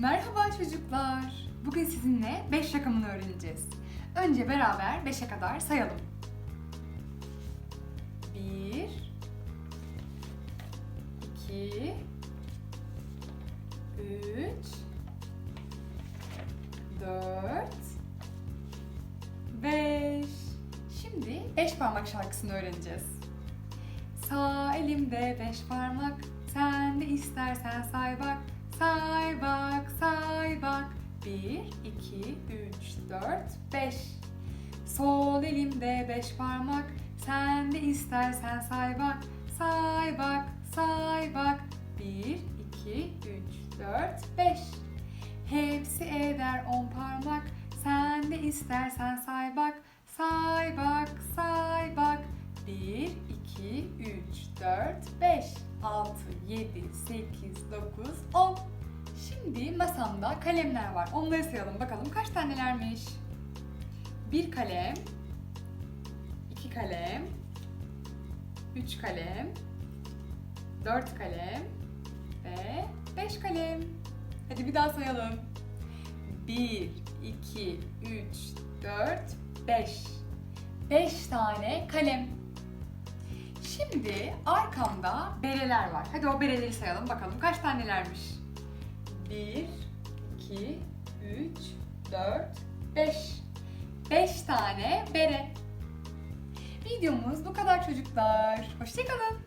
Merhaba çocuklar. Bugün sizinle 5 rakamını öğreneceğiz. Önce beraber 5'e kadar sayalım. 1 2 3 4 5 Şimdi 5 parmak şarkısını öğreneceğiz. Sağ elimde beş parmak, sen de istersen say bak. Say bak, say bak. Bir, iki, üç, dört, beş. Sol elimde beş parmak, sen de istersen say bak. Say bak, say bak. Bir, iki, üç, dört, beş. Hepsi eder on parmak, sen de istersen. Say 2, 3, 4, 5, 6, 7, 8, 9, 10. Şimdi masamda kalemler var. Onları sayalım bakalım kaç tanelermiş. Bir kalem, iki kalem, üç kalem, dört kalem ve beş kalem. Hadi bir daha sayalım. 1, 2, 3, 4, 5. 5 tane kalem. Şimdi arkamda bereler var. Hadi o bereleri sayalım bakalım kaç tanelermiş. 1, 2, 3, 4, 5. 5 tane bere. Videomuz bu kadar çocuklar. Hoşçakalın.